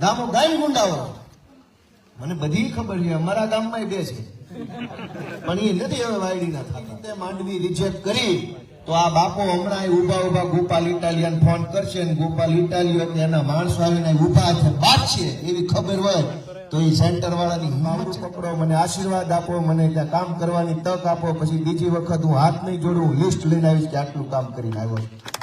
ગામો ગાય ગુંડાઓ. મને બધી ખબર છે, અમારા ગામમાં બે છે. પણ એ નથી હવે વાયડીના થતા. તે માંડવી રિજેક્ટ કરી, તો આ બાપો હમણાં ઊભા ઊભા ગોપાલ ઇટાલિયન ફોન કરશે ને ગોપાલ ઇટાલિયન એના માણસો આવીને ઊભા છે, બાદ એવી ખબર હોય, તો એ સેન્ટર વાળાની હિમાલુ પકડો, મને આશીર્વાદ આપો, મને ત્યાં કામ કરવાની તક આપો, પછી બીજી વખત હું હાથ નહીં જોડું લિસ્ટ લઈને આવીશ કે આટલું કામ કરીને આવ્યો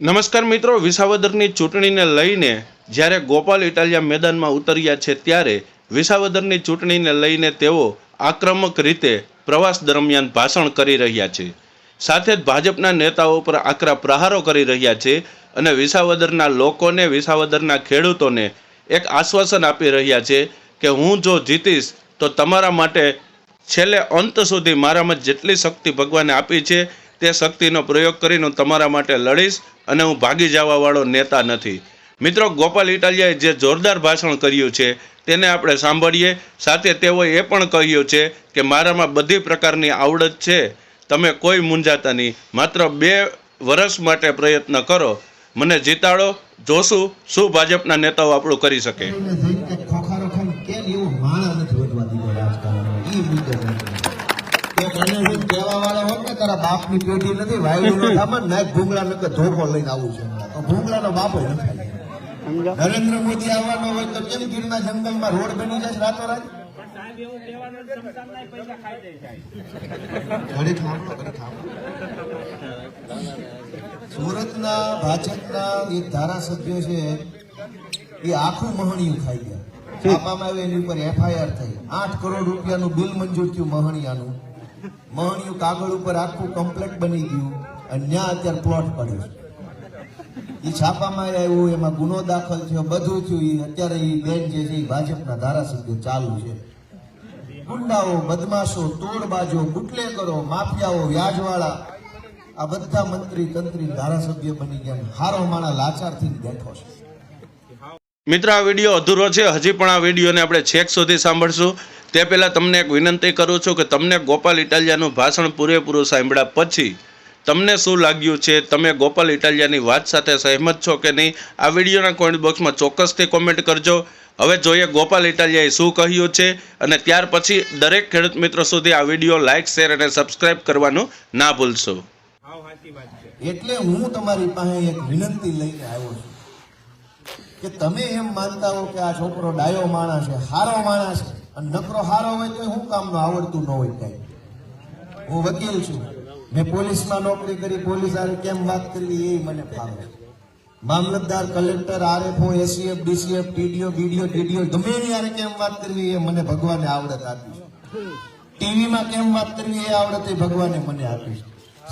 નમસ્કાર મિત્રો, વિસાવદરની ચૂંટણીને લઈને જ્યારે ગોપાલ ઇટાલિયા મેદાનમાં ઉતર્યા છે ત્યારે વિસાવદરની ચૂંટણીને લઈને તેઓ આક્રમક રીતે પ્રવાસ દરમિયાન ભાષણ કરી રહ્યા છે. સાથે જ ભાજપના નેતાઓ પર આકરા પ્રહારો કરી રહ્યા છે અને વિસાવદરના લોકોને, વિસાવદરના ખેડૂતોને એક આશ્વાસન આપી રહ્યા છે કે હું જો જીતીશ તો તમારા માટે છેલ્લે અંત સુધી મારામાં જેટલી શક્તિ ભગવાને આપી છે, તે શક્તિનો પ્રયોગ કરીને તમારા માટે લડીશ અને હું ભાગી જવાવાળો નેતા નથી. મિત્રો, ગોપાલ ઇટાલિયાએ જે જોરદાર ભાષણ કર્યું છે, તેને આપણે સાંભળીએ. સાથે તેઓએ એ પણ કહ્યું છે કે મારામાં બધી પ્રકારની આવડત છે. તમે કોઈ મૂંઝાતા નહીં. માત્ર બે વર્ષ માટે પ્રયત્ન કરો. મને જીતાડો. જોશું શું ભાજપના નેતાઓ આપણું કરી શકે એને જઈને કંઈક ખોખારો ખાઈને કેમ એવું માણા નથી વધવા દીધો રાજકારણમાં ઈ મુદ્દો છે. કે કહેવા વાળા હોત ને તારા બાપની પેઢી નથી વાયડુનો ધામણ નાખ ભૂંગળા નકર ધોકો લઈને આવું છે ભૂંગળાનો બાપો નરેન્દ્ર મોદી આવવાનો હોય તો કેમ ગીરના જંગલમાં રોડ બની છે રાતોરાત. સુરતના ભાજપના એક ધારાસભ્ય છે, એ આખું મહણિયું ખાઈ ગયા છાપામાં આવે એની ઉપર એફઆઈઆર થઈ. આઠ કરોડ રૂપિયાનું બિલ મંજૂર થયું મહણિયાનું. મહણિયું કાગળ ઉપર આખું કમ્પ્લેટ બની ગયું અને ત્યાં અત્યારે પ્લોટ પડ્યો એ છાપામાં આવ્યું એમાં ગુનો દાખલ થયો, બધું થયું. એ અત્યારે એ બેન જે છે એ ભાજપના ધારાસભ્યો ચાલુ છે. ગુંડાઓ, બદમાશો, તોડબાજો બુટલેકરો માફિયાઓ, વ્યાજવાળા, આ બધા મંત્રી તંત્રી ધારાસભ્ય બની ગયા હારો માણા લાચારથી બેઠો છે. મિત્રો, આ વીડિયો અધૂરો છે. હજી પણ આ વિડીયોને આપણે છેક સુધી સાંભળશું. તે પહેલાં તમને એક વિનંતી કરું છું કે તમને ગોપાલ ઇટાલિયાનું ભાષણ પૂરેપૂરું સાંભળ્યા પછી તમને શું લાગ્યું છે? તમે ગોપાલ ઇટાલિયાની વાત સાથે સહેમત છો કે નહીં? આ વિડીયોના કોમેન્ટ બોક્સમાં ચોક્કસથી કોમેન્ટ કરજો. હવે જોઈએ ગોપાલ ઇટાલિયાએ શું કહ્યું છે અને ત્યાર પછી દરેક ખેડૂત મિત્રો સુધી આ વીડિયો લાઇક શેર અને સબસ્ક્રાઇબ કરવાનું ના ભૂલશો. એટલે હું તમારી પાસે એક વિનંતી લઈને આવ્યો છું. કે તમે એમ માનતા હો કે આ છોકરો ડાયો માણસ છે, હારો માણસ છે, અને નકરો હારો હોય તો હું કામનું આવડતું ન હોય કઈ. હું વકીલ છું. મેં પોલીસમાં નોકરી કરી, પોલીસ આરે કેમ વાત કરવી એ મને ફાવે. મામલતદાર, collector, RFO ACF DCF TDO BDO, TDO, ગમે એની હારે કેમ વાત કરવી એ મને ભગવાને આવડત આપી છે. ટીવીમાં કેમ વાત કરવી એ આવડત એ ભગવાને મને આપી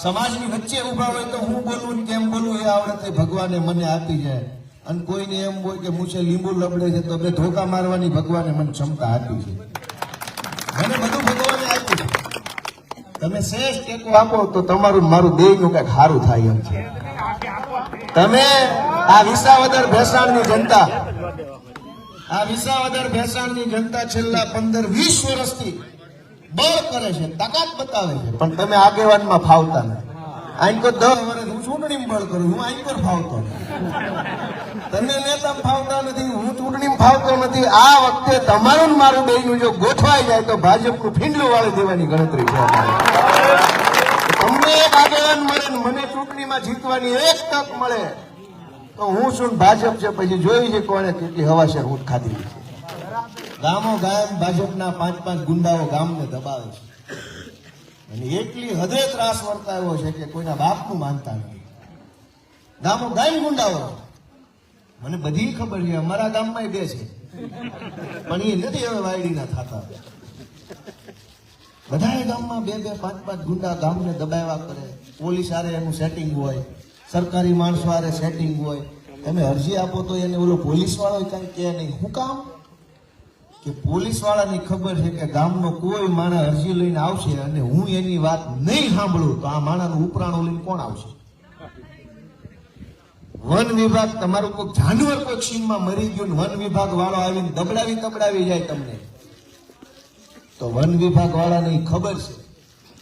સમાજની વચ્ચે ઊભા હોય તો હું બોલવું કેમ બોલવું એ આવડત એ ભગવાને મને આપી છે અને કોઈને એમ હોય કે મુસે લીંબુ લબડે છે, તો બે ધોકા મારવાની ભગવાને મને ક્ષમતા આપી છે. મને બધું ભગવાને આપ્યું છે. તમે શ્રેષ્ઠ ટેકો આપો તો તમારું મારું દેહનું કંઈક સારું થાય એમ છે. તમે આ વિસાવદર ભેસાણની જનતા, આ વિસાવદર ભેસાણની જનતા છેલ્લા પંદર, વીસ વર્ષથી બળ કરે છે, તાકાત બતાવે છે. પણ તમે આગેવાનમાં ફાવતા નથી. આઈન કો દસ વર્ષ ચૂંટણીમાં બળ કરું હું અહીં પર ફાવતો તમને નેતા ફાવતા નથી, હું ચૂંટણીમાં ફાવતો નથી. આ વખતે તમારું મારું બેયનું જો ગોઠવાઈ જાય તો ભાજપનું ફીંડલું વાળી દેવાની ગણતરી છે તમને એક આગેવાન મળે મને ચૂંટણીમાં જીતવાની એક તક મળે, તો હું શું ભાજપ છે, પછી જોઈ છે કોને કેટલી હવા છે હું ખાધી ગામો ગામ ભાજપના પાંચ પાંચ ગુંડાઓ ગામને દબાવે છે. અને એટલી હદે ત્રાસ વર્તાવ્યો છે કે કોઈના બાપનું માનતા નથી. ગામો ગાય ગુંડાઓ. મને બધી ખબર છે, અમારા ગામમાં બે છે. પણ એ નથી હવે વાયડીના થતા. બધાએ ગામમાં બે બે પાંચ પાંચ ગુંડા ગામને દબાવ્યા કરે. પોલીસ આરે એનું સેટિંગ હોય, સરકારી માણસો આરે સેટિંગ હોય. તમે અરજી આપો તો એને ઓલો પોલીસ વાળો કઈ કે નહીં. શું કામ? કે પોલીસ વાળાની ખબર છે કે ગામનો કોઈ માણસ અરજી લઈને આવશે અને હું એની વાત નહીં સાંભળું, તો આ માણસનું ઉપરાણું લઈને કોણ આવશે? વન વિભાગ તમારું કોઈ જાનવર કોઈ સીમમાં મરી ગયું વન વિભાગ વાળો આવીને દબડાવી દબડાવી જાય તમને. તો વન વિભાગ વાળાને ખબર છે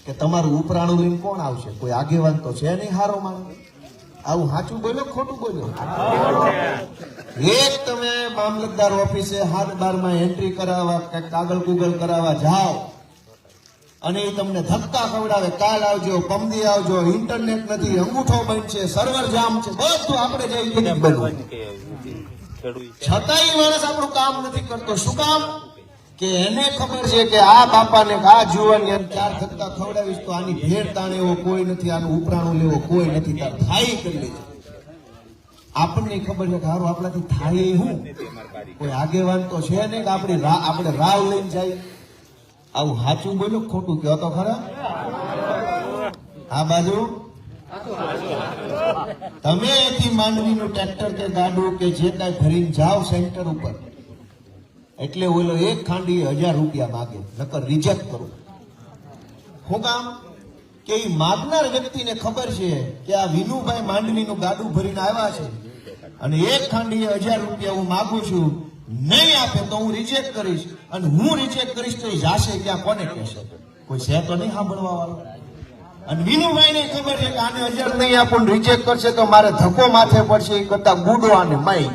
કે તમારું ઉપરાણું લઈને કોણ આવશે? કોઈ આગેવાન તો છે નહીં હારો માણસ. આવું સાચું બોલ્યો ખોટું બોલો એક તમે મામલતદાર ઓફિસે હાથ બારમાં એન્ટ્રી કરાવવા કાગળ કુગળ કરાવવા જાઓ અને એ તમને ધક્કા ખવડાવે. કાલ આવજો પમદી આવજો ઇન્ટરનેટ નથી અંગૂઠો બંધ છે સર્વર જામ છે બધું આપણે જઈ છતાંય માણસ આપણું કામ નથી કરતો. શું કામ? કે એને ખબર છે કે આ બાપાને આ જુવાની એમ ચાર ધક્કા ખવડાવીશ તો આની ભેર તાણે એવો કોઈ નથી આનું ઉપરાણું લેવો કોઈ નથી. તાર થાય કરી લેજો. આપણને ખબર છે કે હારું આપણાથી થાય હું. કોઈ આગેવાન તો છે નહીં કે આપણી આપણે રાવ લઈને જાય. આવું સાચું બોલો, ખોટું કયો તો ખરા? આ બાજુ? તમે અહીંથી માંડવીનું ટ્રેક્ટર કે ગાડું કે જે કાંઈ ભરીને જાઓ સેન્ટર ઉપર, એટલે ઓલો એક ખાંડી હજાર રૂપિયા માગે, નકર રિજેક્ટ કરો. શું કામ? કે એ માગનાર વ્યક્તિને ખબર છે કે આ વિનુભાઈ માંડવીનું ગાડું ભરીને આવ્યા છે, અને એક ખાંડીએ હજાર રૂપિયા હું માગું છું નહીં આપે તો હું રિજેક્ટ કરીશ. અને હું રિજેક્ટ કરીશ તો એ જાશે ક્યાં? કોને કહેશે? કોઈ છે તો નહીં સાંભળવા વાળો? અને વિનુભાઈ ને ખબર છે કે આને હજાર નહીં આપણને રિજેક્ટ કરશે તો મારે ધક્કો માથે પડશે એ કરતા ગુડો આને માઈ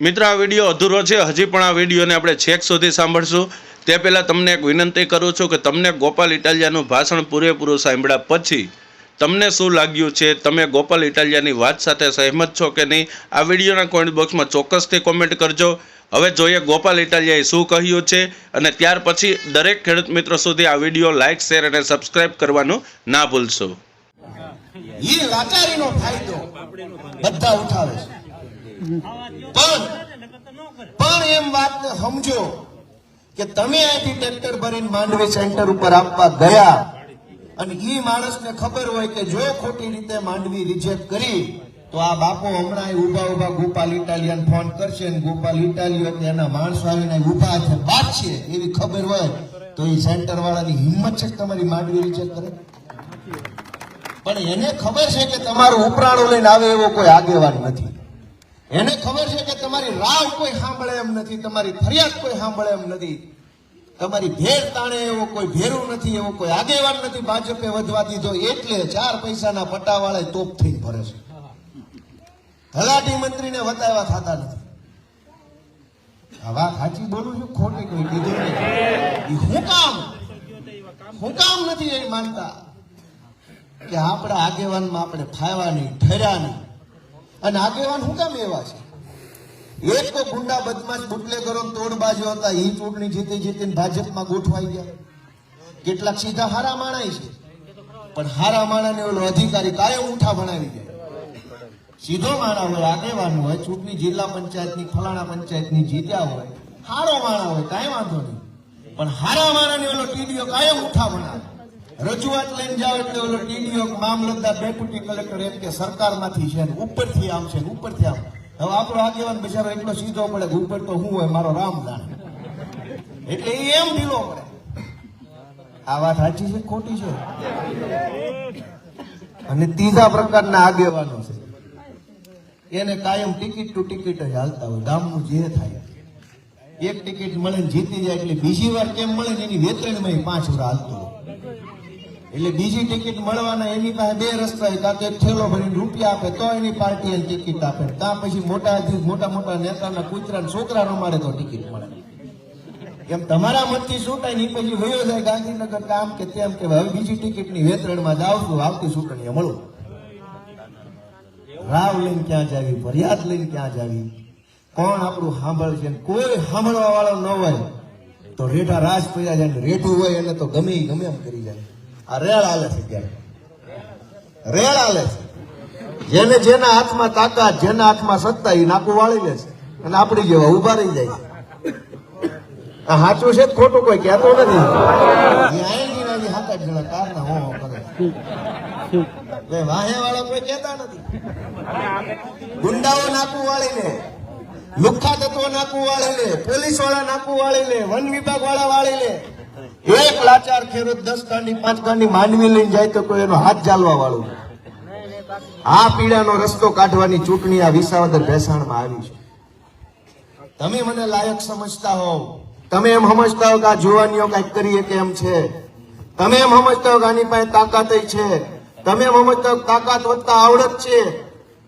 મિત્રો, આ વીડિયો અધૂરો છે. હજી પણ આ વિડીયોને આપણે છેક સુધી સાંભળશું. તે પહેલાં તમને એક વિનંતી કરું છું કે તમને ગોપાલ ઇટાલિયાનું ભાષણ પૂરેપૂરું સાંભળ્યા પછી તમને શું લાગ્યું છે? તમે ગોપાલ ઇટાલિયાની વાત સાથે સહેમત છો કે નહીં? આ વિડીયોના કોમેન્ટ બોક્સમાં ચોક્કસથી કોમેન્ટ કરજો. હવે જોઈએ ગોપાલ ઇટાલિયાએ શું કહ્યું છે અને ત્યાર પછી દરેક ખેડૂત મિત્રો સુધી આ વીડિયો લાઇક શેર અને સબસ્ક્રાઇબ કરવાનું ના ભૂલશો. ફાયદો સમજો કે તમે અહીંથી ટ્રેક્ટર ભરીને માંડવી સેન્ટર ઉપર આપવા ગયા અને એ માણસને ખબર હોય કે જો ખોટી રીતે માંડવી રિજેક્ટ કરી, તો આ બાપો હમણાં ઊભા ઊભા ગોપાલ ઇટાલિયન ફોન કરશે ને ગોપાલ ઇટાલિયો એના માણસો આવીને ઊભા છે છે એવી ખબર હોય, તો એ સેન્ટર વાળાની હિંમત છે તમારી માંડવી રિજેક્ટ કરે? પણ એને ખબર છે કે તમારું ઉપરાણું લઈને આવે એવો કોઈ આગેવાન નથી. એને ખબર છે કે તમારી રાવ કોઈ સાંભળે એમ નથી, તમારી ફરિયાદ કોઈ સાંભળે એમ નથી. તમારી ભેર તાણે એવો કોઈ ભેરું નથી, એવો કોઈ આગેવાન નથી ભાજપે વધવા દીધો એટલે ચાર પૈસાના પટ્ટાવાળા તોપ થઈને ભરે છે. તલાટી મંત્રીને વતાવ્યા થતા નથી. વાત સાચી બોલું છું? ખોટી કોઈ કીધું નથી. હું કામ હું કામ નથી એ માનતા. કે આપણા આગેવાનમાં આપણે ફાયવા નહીં, ઠર્યા નહીં. અને આગેવાન હું કામ એવા છે. એક ગુંડા બદમાશ તોડ તોડબાજો હતા. એ ચૂંટણી જીતી જીતીને ભાજપમાં ગોઠવાઈ ગયા. કેટલાક સીધા હારા માણા છે. પણ હારા માણાને ઓલો અધિકારી કાયમ ઉઠા બનાવી જાય સીધો માણા હોય, આગેવાન હોય, ચૂંટણી જિલ્લા પંચાયતની, ફલાણા પંચાયતની જીત્યા હોય, હારો માણા હોય, કાંઈ વાંધો નહીં. પણ હારા માણાને ઓલો ટીડીઓ કાયમ ઉઠા ભણાવે. રજૂઆત લઈને જાઓ એટલે ઓલો ટીડીઓ મામલતદાર, ડેપ્યુટી કલેક્ટર એમ કે સરકારમાંથી છે ઉપરથી છે ઉપરથી આમ હવે આપણો આગેવાન બિચારો એટલો સીધો કે ઉપર તો હું હોય, મારો રામ જાણે. એટલે એ એમ ઢીલો પડે. આ વાત સાચી છે ખોટી છે? અને ત્રીજા પ્રકારના આગેવાનો છે. એને કાયમ ટિકિટ ટુ ટિકિટ જ હાલતા હોય, ગામનું જે થાય. એક ટિકિટ મળે જીતી જાય, એટલે બીજી વાર કેમ મળે એની વેતરણમાં પાંચ વાર હાલતું હોય. એટલે બીજી ટિકિટ મળવાના એની પાસે બે રસ્તા હોય કાં તો થેલો ભરીને રૂપિયા આપે, તો એની પાર્ટી ટિકિટ આપે. ત્યાં પછી મોટા મોટા મોટા નેતાના કૂતરા છોકરા રમાડે તો ટિકિટ મળે. એમ તમારા મતથી શું નહીં પછી વયો જાય ગાંધીનગર કામ કે તેમ કે હવે બીજી ટિકિટની વેતરણમાં જાવ છું આવતી ચૂંટણીએ મળું. રાવ લઈને ક્યાં જાવી, ફરિયાદ લઈને ક્યાં જાવી? કોણ આપણું સાંભળશે કોઈ સાંભળવા વાળો ન હોય, તો રેઠા રાજ પડ્યા જાય રેઠું હોય એને તો ગમે ગમે એમ કરી જાય. આ રેળ આલે છે ત્યારે. રેળ આલે છે. જેને જેના હાથમાં તાકાત, જેના હાથમાં સત્તા એ નાકું વાળી લે છે. અને આપણી જેવા ઊભા રહી જાય આ સાચું છે ખોટું કોઈ કહેતો નથી. સાત આઠ જણા કારના હો કરે નથી. ગુંડાઓ નાકું વાળી લે લુખ્ખા તત્વો નાકું વાળી લે પોલીસવાળા નાકું વાળી લે, વન વિભાગ વાળા વાળી લે. એક લાચાર ખેડૂત, દસ કાંડી પાંચ કાંડી માંડવી લઈને જાય તો કોઈ એનો હાથ ચાલવા વાળું આ પીડાનો રસ્તો કાઢવાની ચૂંટણી આ વિસાવદર ભેસાણમાં આવી છે. તમે મને લાયક સમજતા હોવ. તમે એમ સમજતા હો કે આ જુવાનીઓ કંઈક કરીએ કે એમ છે? તમે એમ સમજતા હો કે આની પાસે તાકાત છે? તમે એમ સમજતા હો તાકાત વધતા આવડત છે?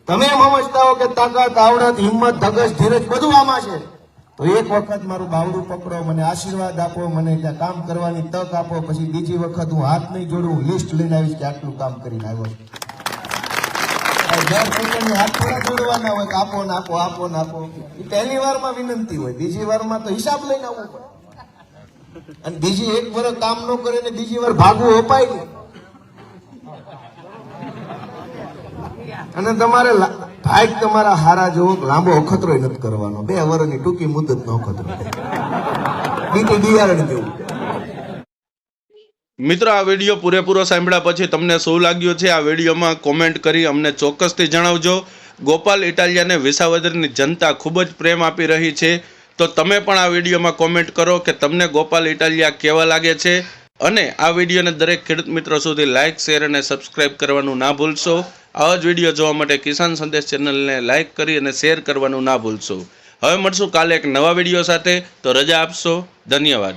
તમે એમ સમજતા હો કે તાકાત, આવડત, હિંમત ધગશ ધીરજ બધું આમાં છે. તો એક વખત મારું બાવડું પકડો, મને આશીર્વાદ આપો, મને ત્યાં કામ કરવાની તક આપો, પછી બીજી વખત હું હાથ નહીં જોડું, લિસ્ટ લઈને આવીશ કે આટલું કામ કરીને આવ્યો. દર હાથ થોડા જોડવાના હોય આપો ને આપો આપો ને એ પહેલી વારમાં વિનંતી હોય, બીજી વારમાં તો હિસાબ લઈને અને બીજી એક વર્ષ કામ ન કરે ને બીજી વાર ભાગવું અપાય નહીં. અને તમારે લા- તમારા હારા જેવો લાંબો અખતરો નથી કરવાનો. બે વર્ષની ટૂંકી મુદત નો અખતરો. બીજું બિયારણ જેવું. મિત્રો, આ વીડિયો પૂરેપૂરો સાંભળ્યા પછી તમને શું લાગ્યું છે? આ વિડીયોમાં કોમેન્ટ કરી અમને ચોક્કસથી જણાવજો. ગોપાલ ઇટાલિયાને વિસાવદરની જનતા ખૂબ જ પ્રેમ આપી રહી છે. તો તમે પણ આ વિડીયોમાં કોમેન્ટ કરો કે તમને ગોપાલ ઇટાલિયા કેવા લાગે છે? અને આ વિડીયોને દરેક ખેડૂત મિત્રો સુધી લાઇક શેર અને સબસ્ક્રાઇબ કરવાનું ના ભૂલશો. આવા જ વીડિયો જોવા માટે કિસાન સંદેશ ચેનલને લાઇક કરી અને શેર કરવાનું ના ભૂલશો. હવે મળશું કાલે એક નવા વીડિયો સાથે. તો રજા આપશો. ધન્યવાદ.